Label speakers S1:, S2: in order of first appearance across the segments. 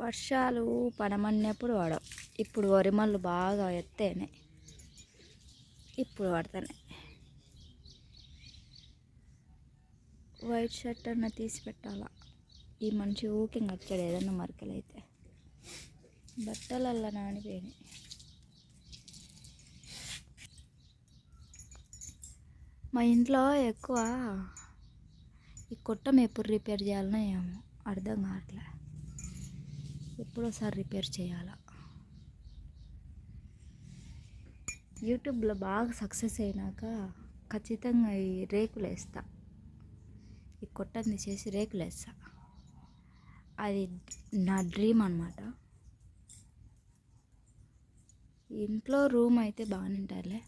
S1: వర్షాలు పడమన్నప్పుడు పడవు. ఇప్పుడు వరిమళ్ళు బాగా ఎత్తేనే ఇప్పుడు పడతానే వైట్ షర్ట్ అన్న తీసి పెట్టాలా? ఈ మనిషి ఊకింగ్ వచ్చాడు ఏదన్నా మరకలైతే. బట్టలల్లా నానిపోయినాయి. మా ఇంట్లో ఎక్కువ ఈ కొట్టం ఎప్పుడు రిపేర్ చేయాలనో ఏమో అర్థం కావట్లే. ఎప్పుడోసారి రిపేర్ చేయాలా? యూట్యూబ్లో బాగా సక్సెస్ అయినాక ఖచ్చితంగా ఈ రేకులు వేస్తా. ఈ కొట్టని చేసి రేకులు వేస్తా. అది నా డ్రీమ్ అనమాట ఇంట్లో రూమ్ అయితే బాగానే ఉంటారులే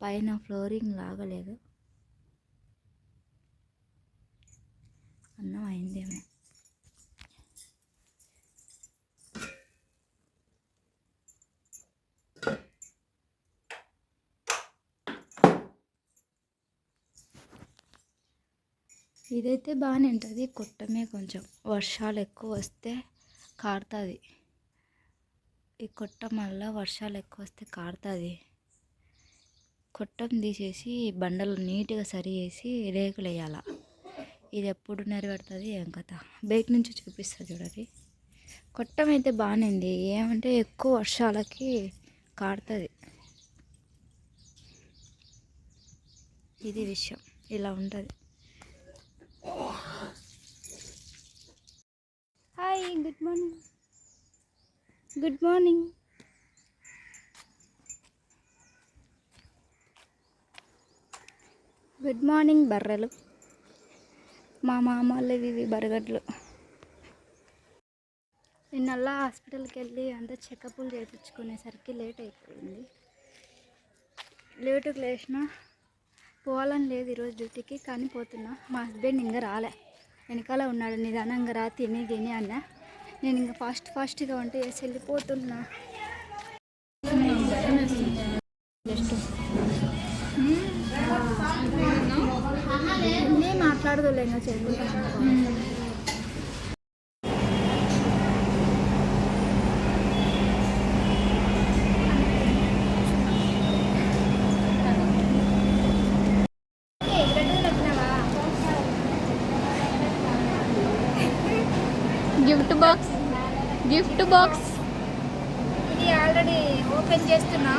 S1: పైన ఫ్లోరింగ్ లాగలేదు. అన్నం అయిందేమో. ఇదైతే బాగానే ఉంటుంది. కొట్టమే కొంచెం. వర్షాలు ఎక్కువ వస్తే కారుతుంది. ఈ కొట్టం వల్ల వర్షాలు ఎక్కువ వస్తే కారుతుంది. కొట్టం తీసేసి బండలు నీట్గా సరి చేసి రేకులు వేయాల. ఇది ఎప్పుడు నెరవేరుతుంది ఏం కథ. బయట నుంచి చూపిస్తా చూడండి. కొట్టం అయితే బాగానే ఉంది. ఏమంటే ఎక్కువ వర్షాలకి కారుతుంది. ఇది విషయం. ఇలా ఉంటుంది. Morning good morning good morning good morning బర్రెలు. మా మామూలు ఇవి బరగడ్లు. నిన్నల్లా హాస్పిటల్కి వెళ్ళి అంతా చెకప్లు చేయించుకునేసరికి లేట్ అయిపోయింది. లేటుకు లేచిన పోవాలని లేదు ఈరోజు డ్యూటీకి కానీ పోతున్నా. మా హస్బెండ్ ఇంకా రాలే. వెనకాల ఉన్నాడు నిదానంగా రా తిని తిని అన్న. నేను ఇంకా ఫాస్ట్ ఫాస్ట్గా వంట చేసి వెళ్ళిపోతున్నా. మాట్లాడదులే ఇంకా చేసుకుంటాను
S2: గిఫ్ట్ బాక్స్ గిఫ్ట్ బాక్స్.
S1: ఇది ఆల్రెడీ ఓపెన్ చేస్తున్నా.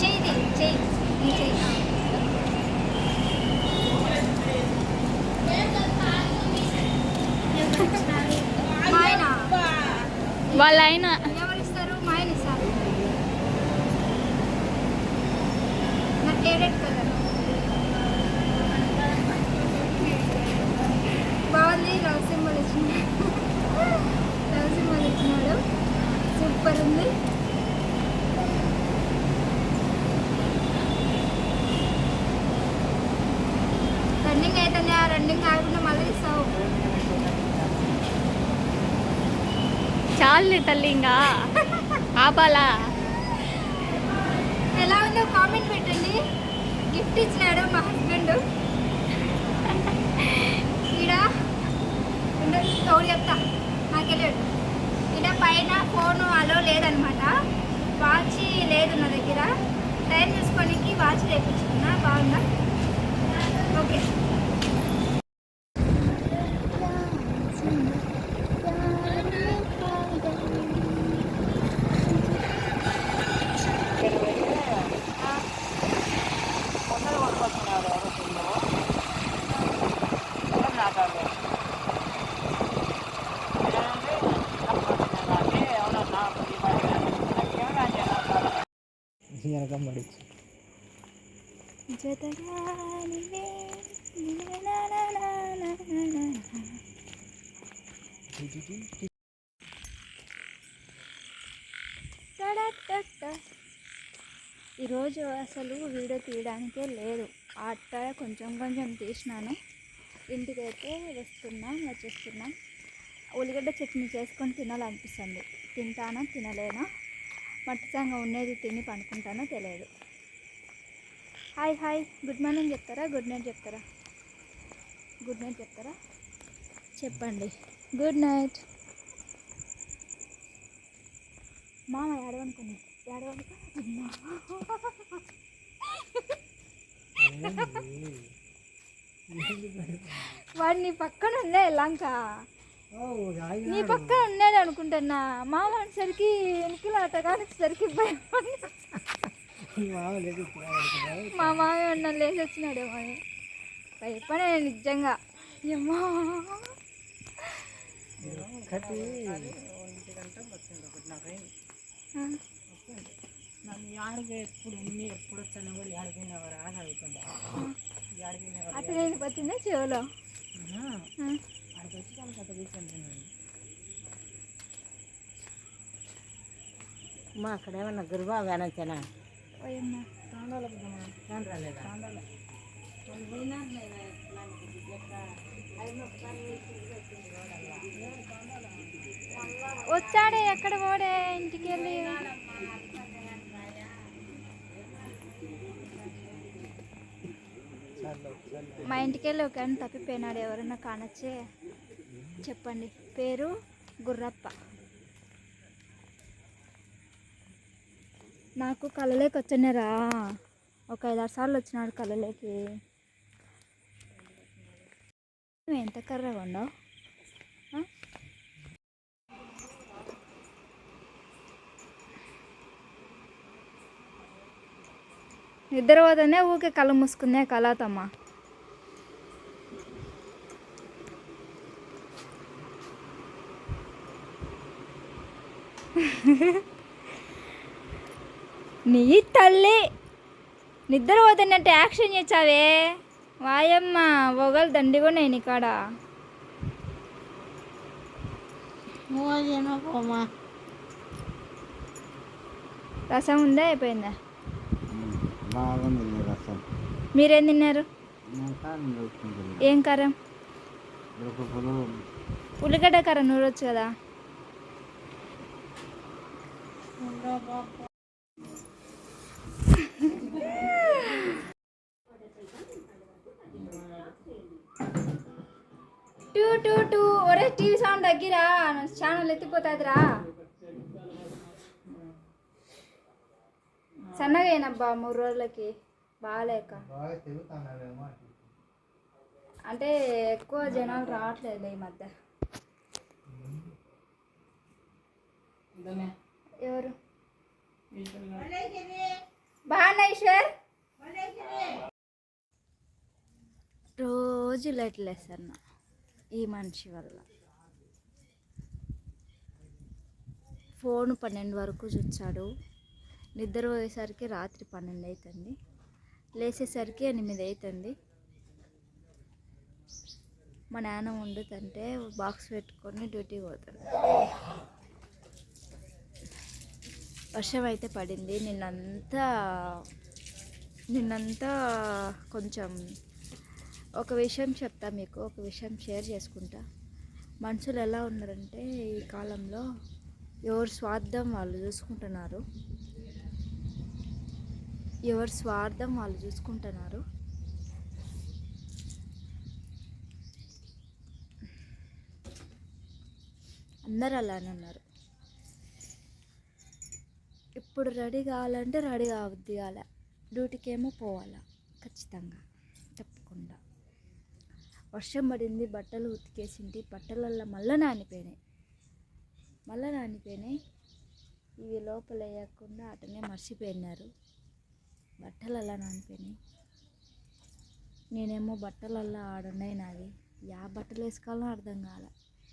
S1: చెయ్యి మా ఆయన
S2: వాళ్ళ ఆయన
S1: ఎవరు ఇస్తారు మా ఆయన ఇస్తారు నా ఫేవరెట్
S2: చాలు తల్లి ఇంకా. ఆపాలా?
S1: ఎలా ఉందో కామెంట్ పెట్టండి. గిఫ్ట్ ఇచ్చినాడు మా హస్బెండ్ ఈడ ఉండు, చెప్తా. చెప్తా నాకెళ్ళాడు ఈడ పైన ఫోను అలో లేదనమాట. వాచ్ లేదు నా దగ్గర. టైం చూసుకోనికి వాచ్ తెప్పించుకున్నా బాగుందా? ఓకే
S3: వెనకం పడిచ్చు
S1: జతగా ఈరోజు అసలు వీడియో తీయడానికే లేదు అట్ట కొంచెం కొంచెం తీసినాను ఇంటికైతే వస్తున్నాం వచ్చేస్తున్నాం ఉల్లిగడ్డ చట్నీ చేసుకొని తినాలనిపిస్తుంది తింటానా తినలేనా మట్టుసంగా ఉండేది తిని పండుకుంటానో తెలియదు. Hi hi. గుడ్ మార్నింగ్ చెప్తారా? గుడ్ నైట్ చెప్తారా? గుడ్ నైట్ చెప్తారా? చెప్పండి. Good night. మామ ఏడవనుకుని ఏడవనుకో. వాడిని పక్కన ఉండే ఎలాంకా నీ పక్కన ఉన్నాడు అనుకుంటున్నా. మామ అనేసరికి వెనకల అటగానేసరికి భయం. మా మామ ఉన్న లేచి వచ్చినాడేమో అని. భయపడే నిజంగా. ఏమో అట్లా నేను వచ్చిందా చెవులో.
S4: ఆడికి వచ్చి వాళ్ళకి అట్లా కూర్చుంటున్నాను మా అక్కడ ఏమన్నా గురువా వేనొచ్చానా రాలేదా
S1: వచ్చాడే ఎక్కడ పోడే? ఇంటికి వెళ్ళి మా ఇంటికి వెళ్ళి ఒక ఆయన తప్పిపోయినాడు ఎవరైనా కానొచ్చే. చెప్పండి. పేరు గుర్రప్ప. నాకు కళ్ళలోకి వచ్చినారా. ఒక ఐదారు సార్లు వచ్చినాడు కళ్ళలోకి ఎంత కర్రగా ఉండవు నిద్ర పోతేనే ఊకే కళ్ళు మూసుకుందే కళాతమ్మా నీ తల్లి నిద్ర పోతున్నట్టు యాక్షన్ చేసావే వాయమ్మ ఒగలు దండిగా నేను ఇక్కడ రసం ఉందా? అయిపోయిందా?
S3: బాగుంది రసం.
S1: మీరేం తిన్నారు? ఏం కారం? ఉల్లిగడ్డ కారం నూరొచ్చు కదా. Two two two. ఒరే టీవీ సౌండ్ తగ్గిరా ఛానల్ ఎత్తిపోతుందిరా. సన్నగా అయినబ్బా మూడు రోజులకి. బాగాలేక. అంటే ఎక్కువ జనాలు రావట్లేదు ఈ మధ్య. ఎవరు? బాగున్నా ఈశ్వర్? రోజు లైట్లు వేస్తాను ఈ మనిషి వల్ల. ఫోన్ పన్నెండు వరకు చూచాడు. నిద్ర పోయేసరికి రాత్రి పన్నెండు అవుతుంది లేచేసరికి ఎనిమిది అవుతుంది మా నాన్న వండుతుంటే బాక్స్ పెట్టుకొని డ్యూటీకి పోతుంది వర్షం అయితే పడింది. నిన్నంతా నిన్నంతా కొంచెం ఒక విషయం చెప్తా మీకు ఒక విషయం షేర్ చేసుకుంటా. మనుషులు ఎలా ఉన్నారంటే ఈ కాలంలో ఎవరు స్వార్థం వాళ్ళు చూసుకుంటున్నారు. ఎవరి స్వార్థం వాళ్ళు చూసుకుంటున్నారు. అందరు అలానే ఉన్నారు. ఇప్పుడు రెడీ కావాలంటే రెడీ కావద్ది కాలే డ్యూటీకి ఏమో పోవాలా. ఖచ్చితంగా. తప్పకుండా. వర్షం పడింది బట్టలు ఉతికేసింది బట్టలల్లో మళ్ళీ నానిపోయినాయి. మళ్ళీ నానిపోయినాయి. ఇవి లోపల వేయకుండా అటనే మర్చిపోయినారు. బట్టలు అలా నానిపోయినాయి. నేనేమో బట్టలల్లో ఆడున్నాయి నాది యా బట్టలు వేసుకోవాలో అర్థం కాల.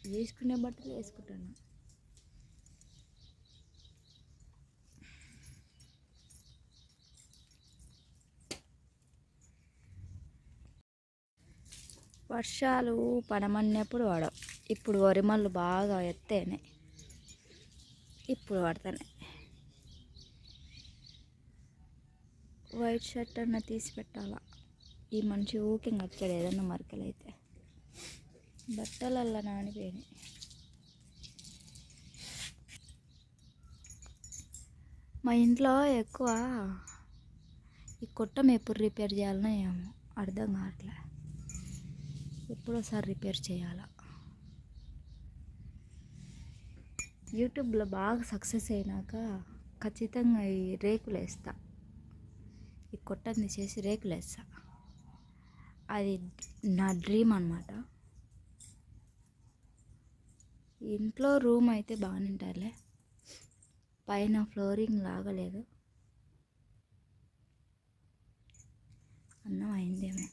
S1: వేసుకునే బట్టలు వేసుకుంటున్నాను వర్షాలు పడమన్నప్పుడు పడవు. ఇప్పుడు వరిమళ్ళు బాగా ఎత్తేనే ఇప్పుడు పడతానే వైట్ షర్ట్ అన్న తీసి పెట్టాలా? ఈ మనిషి ఊకి వచ్చాడు ఏదన్నా మరకలైతే. బట్టలల్లా నానిపోయినాయి. మా ఇంట్లో ఎక్కువ ఈ కొట్టం ఎప్పుడు రిపేర్ చేయాలనో ఏమో అర్థం కావట్లే. ఎప్పుడోసారి రిపేర్ చేయాలా. యూట్యూబ్లో బాగా సక్సెస్ అయినాక ఖచ్చితంగా ఈ రేకులు వేస్తా. ఈ కొట్టని చేసి రేకులు వేస్తా. అది నా డ్రీమ్ అనమాట ఇంట్లో రూమ్ అయితే బాగానే ఉంటారులే పైన ఫ్లోరింగ్ లాగలేదు. అన్నం అయిందేమో.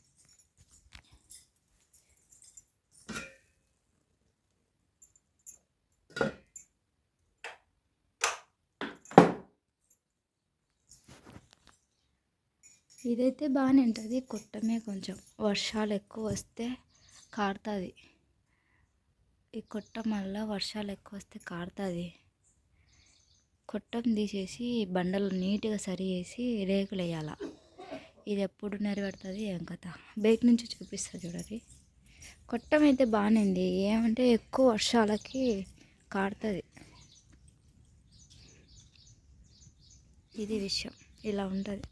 S1: ఇదైతే బాగానే ఉంటుంది. కొట్టమే కొంచెం. వర్షాలు ఎక్కువ వస్తే కారుతుంది. ఈ కొట్టం వల్ల వర్షాలు ఎక్కువ వస్తే కారుతుంది. కొట్టం తీసేసి బండలు నీట్గా సరి చేసి రేకులు వేయాల. ఇది ఎప్పుడు నెరవేరుతుంది ఏం కథ. బయట నుంచి చూపిస్తా చూడండి. కొట్టం అయితే బాగానేంది ఏమంటే ఎక్కువ వర్షాలకి కారుతుంది. ఇది విషయం. ఇలా ఉంటుంది.